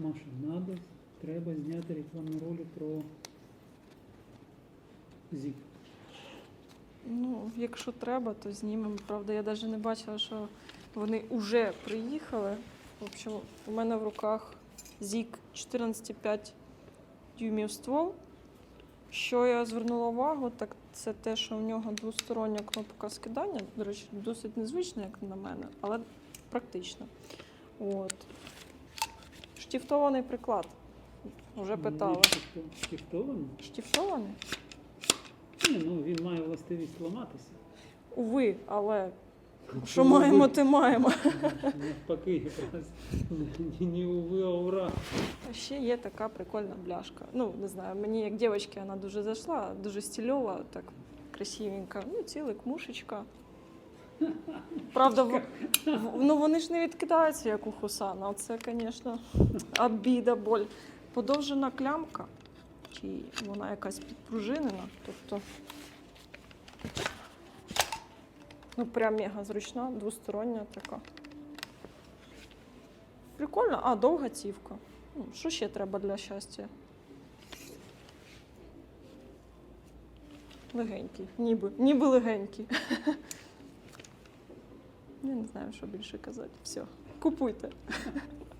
Маша, надо, треба зняти рекламний ролик про ЗІК. Ну, якщо треба, то знімемо. Правда, я навіть не бачила, що вони вже приїхали. В общем, у мене в руках ZIG 14,5 дюймів ствол. Що я звернула увагу, так це те, що в нього двостороння кнопка скидання. До речі, досить незвично, як на мене, але практично. От. Штифтований приклад. Вже питала. Штифтований? Штифтований? Ні, ну він має властивість ламатися. Уви, але що маємо, те маємо. Навпаки, якраз не- уви, а ура. А ще є така прикольна бляшка. Ну, не знаю, мені як дівчинці вона дуже зайшла, дуже стильова, так красивенька. Ну, цілик, мушечка. Правда, в, ну вони ж не відкидаються, як у Хусана. Це, звісно, обіда, боль. Подовжена клямка, чи вона якась підпружинена. Тобто, ну, прям мега зручна, двостороння така. Прикольно, а довга цівка. Ну, Що ще треба для щастя? Легенький, ніби, ніби легенький. Я не знаю, що більше казати. Все, купуйте.